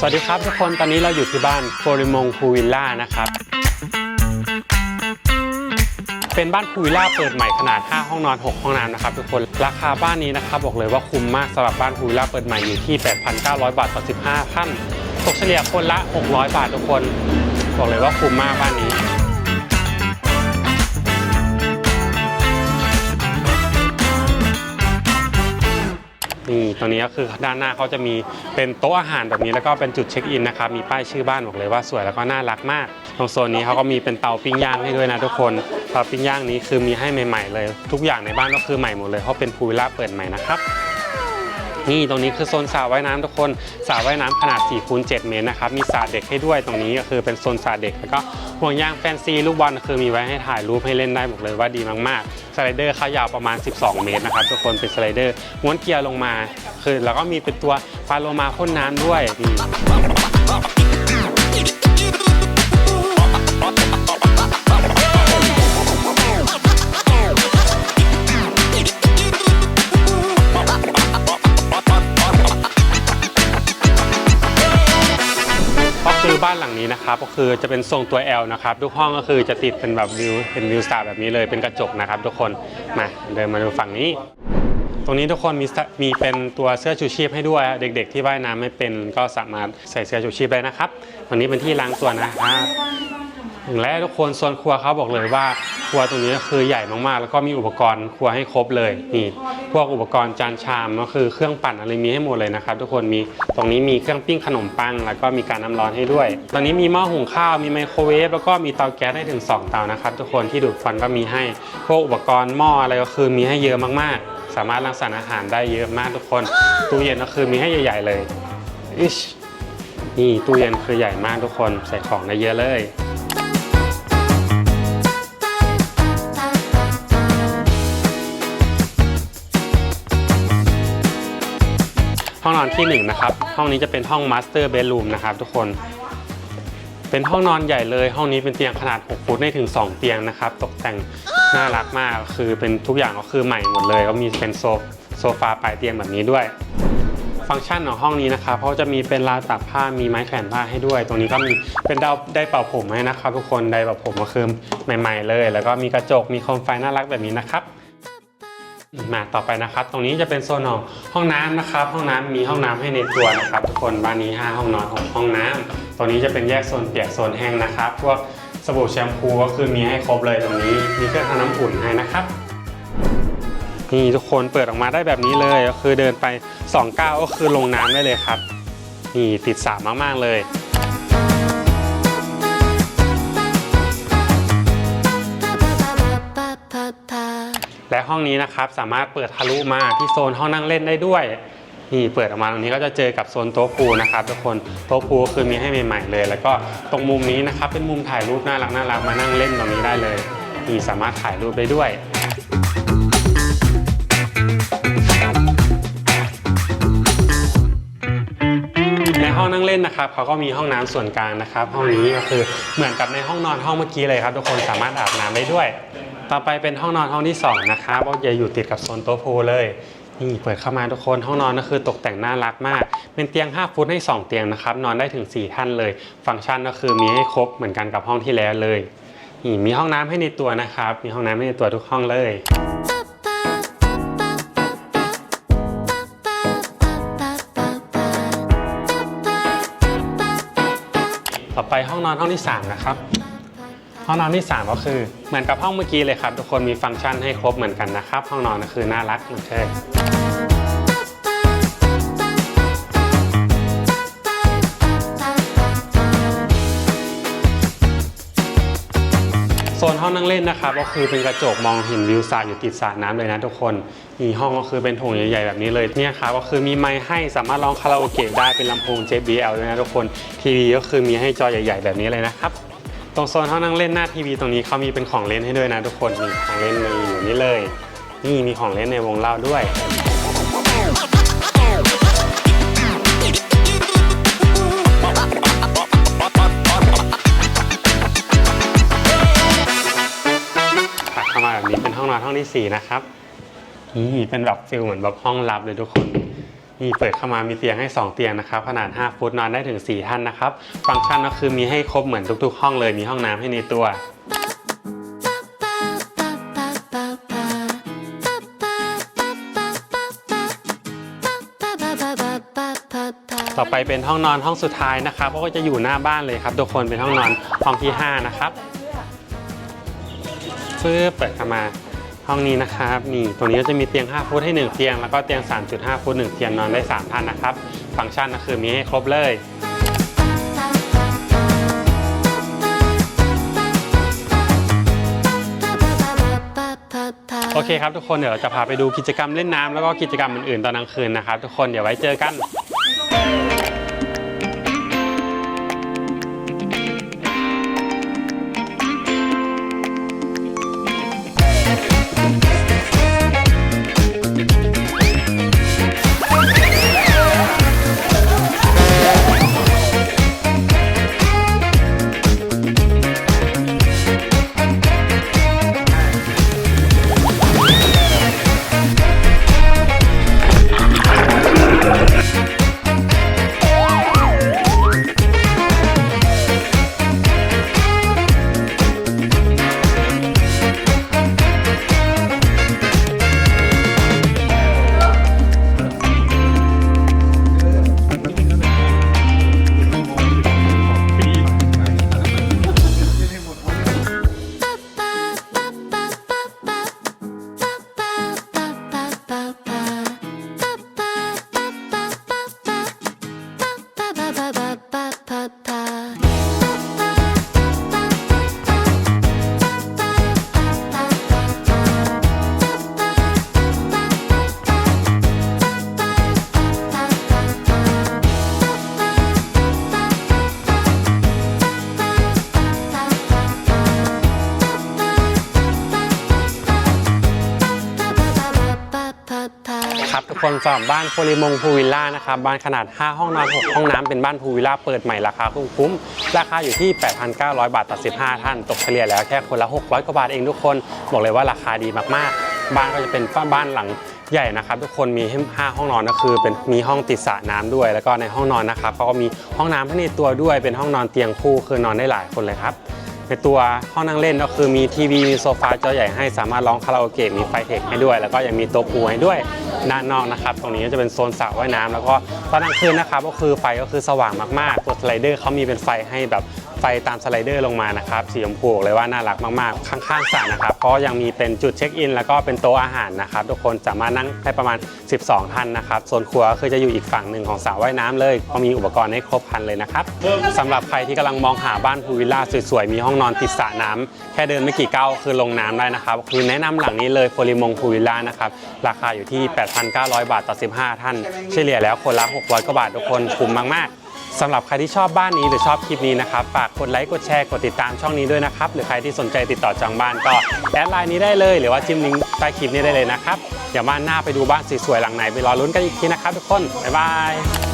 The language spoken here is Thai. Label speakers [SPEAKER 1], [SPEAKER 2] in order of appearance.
[SPEAKER 1] สวัสดีครับทุกคนตอนนี้เราอยู่ที่บ้านโฟริมงคูวิลล่านะครับ เป็นบ้านคูวิลล่าเปิดใหม่ขนาด 5 ห้องนอน 6 ห้องน้ำนะครับทุกคนราคาบ้านนี้นะครับบอกเลยว่าคุ้มมากสำหรับบ้านคูวิลล่าเปิดใหม่อยู่ที่ 8,900 บาทต่อ 15ท่านตกเฉลี่ยคนละ 600 บาททุกคน บอกเลยว่าคุ้มมากบ้านนี้ นี่ตรงนี้ก็คือด้านหน้าเขาจะมีเป็นโต๊ะอาหารแบบนี้แล้วก็เป็นจุดเช็คอินนะครับมีป้ายชื่อบ้านบอกเลยว่าสวยแล้วก็น่ารักมากตรงโซนนี้เขาก็มีเป็นเตาปิ้งย่างให้ด้วยนะทุกคนเตาปิ้งย่างนี้คือมีให้ใหม่ ๆ เลย ทุกอย่างในบ้านก็คือใหม่หมดเลยเพราะเป็นพูลวิลล่าเปิดใหม่นะครับนี่ตรงนี้คือโซนสระว่ายน้ำทุกคนสระว่ายน้ำขนาด4คูณ7เมตรนะครับมีสระเด็กให้ด้วยตรงนี้ก็คือเป็นโซนสระเด็กแล้วก็ ห่วงยางแฟนซีลูกบอลคือมีไว้ให้ถ่ายรูปให้เล่นได้บอกเลยว่าดีมากๆสไลเดอร์เขายาวประมาณ 12 เมตรนะครับทุกคนเป็นสไลเดอร์ม้วนเกียร์ลงมา คือแล้วก็มีเป็นตัวฟาโลมาพ่นน้ำด้วยนี่ นะครับก็คือจะเป็นทรงตัว L นะครับทุกห้องก็คือจะติดเป็นแบบวิวเป็นวิวสตาร์แบบนี้เลยเป็นกระจกนะครับ ทุกคนมาเดินมาดูฝั่งนี้ ตรงนี้ทุกคนมีมีเป็นตัวเสื้อชูชีพให้ด้วย เด็ก ๆ ที่ว่ายน้ำไม่เป็นก็สามารถใส่เสื้อชูชีพได้นะครับตรงนี้เป็นที่ล้างตัวนะครับ ถึงแล้วทุกคนโซนครัวเขาบอกเลยว่าครัวตรงนี้คือใหญ่มากๆ แล้วก็มีอุปกรณ์ครัวให้ครบเลยนี่พวกอุปกรณ์จานชามก็คือเครื่องปั่นอะไรมีให้หมดเลยนะครับทุกคนมีตรงนี้มีเครื่องปิ้งขนมปัง แล้วก็มีการน้ำร้อนให้ด้วย ตอนนี้มีหม้อหุงข้าวมีไมโครเวฟแล้วก็มีเตาแก๊สให้ถึง 2 เตานะครับทุกคนที่ดูดควันก็มีให้ พวกอุปกรณ์หม้ออะไรก็คือมีให้เยอะมากๆ สามารถรังสรรค์อาหารได้เยอะมากทุกคนตู้เย็นก็คือมีให้ใหญ่ ๆ เลยอิชนี่ตู้เย็นคือใหญ่มากทุกคนใส่ของได้เยอะเลย ห้องนอนที่1นงนะครับห้องนี้จะเป็นห้องมาสเตอร์เบดรูมนะครับทุกคนเป็นห้องนอนใหญ่เลย ห้องนี้เป็นเตียงขนาด 6 ฟุตได้ถึง 2 เตียงนะครับ ตกแต่งน่ารักมากคือเป็นทุกอย่างก็คือใหม่หมดเลย ก็มีเป็นโซฟโซฟาปลายเตียงแบบนี้ด้วย ฟังก์ชันของห้องนี้นะครับเขาจะมีเป็นราวตากผ้ามีไม้แขวนผ้าให้ด้วย ตรงนี้ก็มีเป็นดาวได้เป่าผมให้นะครับ ทุกคนได้เป่าผมก็คือใหม่ ๆ เลย แล้วก็มีกระจกมีโคมไฟน่ารักแบบนี้นะครับ มาต่อไปนะครับ ตรงนี้จะเป็นโซนของห้องน้ำนะครับ ห้องน้ำมีห้องน้ำให้ในตัวนะครับทุกคนบ้านนี้ 5 ห้องนอนของห้องน้ำตรงนี้จะเป็นแยกโซนเปียกโซนแห้งนะครับพวกสบู่แชมพูก็คือมีให้ครบเลยตรงนี้มีเครื่องทำน้ำอุ่นให้นะครับนี่ทุกคนเปิดออกมาได้แบบนี้เลยก็คือเดินไป2ก้าวก็คือลงน้ำได้เลยครับนี่ติดสระมากๆเลย ห้องนี้นะครับ สามารถเปิดทะลุมาที่โซนห้องนั่งเล่นได้ด้วยนี่เปิดออกมาตรงนี้ก็จะเจอกับโซนโต๊ะพูนะครับทุกคนโต๊ะพูคือมีให้ใหม่ๆเลย แล้วก็ตรงมุมนี้นะครับเป็นมุมถ่ายรูปน่ารักน่ารักมานั่งเล่นตรงนี้ได้เลยนี่สามารถถ่ายรูปได้ด้วยในห้องนั่งเล่นนะครับเขาก็มีห้องน้ำส่วนกลางนะครับ ห้องนี้ก็คือเหมือนกับในห้องนอนห้องเมื่อกี้เลยครับ ทุกคนสามารถอาบน้ำได้ด้วย ต่อไปเป็นห้องนอนห้องที่สองนะครับก็จะอยู่ติดกับโซนโต๊ะพูเลย นี่เปิดเข้ามาทุกคนห้องนอนก็คือตกแต่งน่ารักมาก เป็นเตียง 5 ฟุตให้ 2 เตียงนะครับ นอนได้ถึง 4 ท่านเลย ฟังก์ชันก็คือมีให้ครบเหมือนกันกับห้องที่แล้วเลยนี่มีห้องน้ำให้ในตัวนะครับ มีห้องน้ำให้ในตัวทุกห้องเลยต่อไปห้องนอนห้องที่ 3 นะครับ ห้องนอนที่ 3 ก็คือเหมือนกับห้องเมื่อกี้เลยครับ ทุกคนมีฟังก์ชันให้ครบเหมือนกันนะครับ ห้องนอนก็คือน่ารักเหมือนเคยโซนห้องนั่งเล่นนะครับก็คือเป็นกระจกมองเห็นวิวสระอยู่ติดสระน้ำเลยนะทุกคนมีห้องก็คือเป็นโถงใหญ่ๆแบบนี้เลยเนี่ยครับก็คือมีไมค์ให้สามารถร้องคาราโอเกะได้เป็นลำโพง JBL ด้วยนะทุกคนทีวีก็คือมีให้จอใหญ่ ๆ แบบนี้เลยนะครับ ตรงโซนห้องนั่งเล่นหน้าทีวีตรงนี้เขามีเป็นของเล่นให้ด้วยนะทุกคนมีของเล่นมีอยู่นี่เลย นี่มีของเล่นในวงเล่าด้วยถัดเข้ามาแบบนี้เป็นห้องนอนห้องที่ 4 นะครับนี่เป็นแบบฟิลเหมือนแบบห้องลับเลยทุกคน นี่เปิดเข้ามามีเตียงให้ 2 เตียงนะครับขนาด 5 ฟุตนอนได้ถึง 4 ท่านนะครับ ฟังก์ชันก็คือมีให้ครบเหมือนทุกๆ ห้องเลยมีห้องน้ำให้ในตัวต่อไปเป็นห้องนอนห้องสุดท้ายนะครับก็จะอยู่หน้าบ้านเลยครับ ทุกคนเป็นห้องนอนห้องที่ 5 นะครับฟื้เปิดเข้ามา ห้องนี้นะครับนี่ตรงนี้ก็จะมีเตียง 5 ฟุตให้ 1 เตียง แล้วก็เตียง 3.5 ฟุต 1 เตียงนอนได้ 3 ท่านนะครับ ฟังก์ชันก็คือมีให้ครบเลยโอเคครับทุกคนเดี๋ยวเราจะพาไปดูกิจกรรมเล่นน้ำแล้วก็กิจกรรมอื่นๆตอนกลางคืนนะครับ ทุกคนเดี๋ยวไว้เจอกัน คนสำหรับบ้านโพลิมงพูวิลล่านะครับบ้านขนาด 5 ห้องนอน 6 ห้องน้ำเป็นบ้านพูวิลล่าเปิดใหม่ราคาคุ้มๆราคาอยู่ที่ 8,900 บาทต่อ 15 ท่าน ตกเฉลี่ยแล้วแค่คนละ 600 กว่าบาทเองทุกคน บอกเลยว่าราคาดีมากๆ บ้านก็จะเป็นบ้านหลังใหญ่นะครับทุกคนมีให้5ห้องนอนก็คือ เป็นมีห้องติดสระน้ำด้วย แล้วก็ในห้องนอนนะครับเขาก็มีห้องน้ำให้ในตัวด้วยเป็นห้องนอนเตียงคู่คือนอนได้หลายคนเลยครับ ในตัวห้องนั่งเล่นก็คือมีทีวีมีโซฟาจอใหญ่ให้สามารถร้องคาราโอเกะมีไฟเทคให้ด้วย แล้วก็ยังมีโต๊ะปูให้ด้วยด้านนอกนะครับ ตรงนี้ก็จะเป็นโซนสระว่ายน้ำแล้วก็ตอนกลางคืนนะครับก็คือไฟก็คือสว่างมากๆตัวสไลเดอร์เขามีเป็นไฟให้แบบไฟตามสไลเดอร์ลงมานะครับสีชมพูกเลยว่าน่ารักมากๆ ข้างๆสระนะครับก็ยังมีเป็นจุดเช็คอิน แล้วก็เป็นโต๊ะอาหารนะครับทุกคนสามารถนั่งได้ประมาณ 12 ท่านนะครับโซนครัวคือจะอยู่อีกฝั่งหนึ่งของสระว่ายน้ำเลยก็มีอุปกรณ์ให้ครบครันเลยนะครับสำหรับใครที่กำลังมองหาบ้านพูลวิลล่าสวยๆมีห้องนอนติดสระน้ำแค่เดินไม่กี่ก้าวคือลงน้ำได้นะครับคือแนะนำหลังนี้เลยโพลิมงพูลวิลล่านะครับราคาอยู่ที่ 8,900 บาทต่อ 15 ท่าน เฉลี่ยแล้วคนละ600กว่าบาททุกคนคุ้มมากๆ สำหรับใครที่ชอบบ้านนี้หรือชอบคลิปนี้นะครับฝากกดไลค์กดแชร์กดติดตามช่องนี้ด้วยนะครับหรือใครที่สนใจติดต่อจองบ้านก็แอดไลน์นี้ได้เลย หรือว่าจิ้มลิงก์ใต้คลิปนี้ได้เลยนะครับเดี๋ยวมานหน้าไปดูบ้านสวยๆหลังไหนไปรอลุ้นกันอีกทีนะครับทุกคนบ๊ายบาย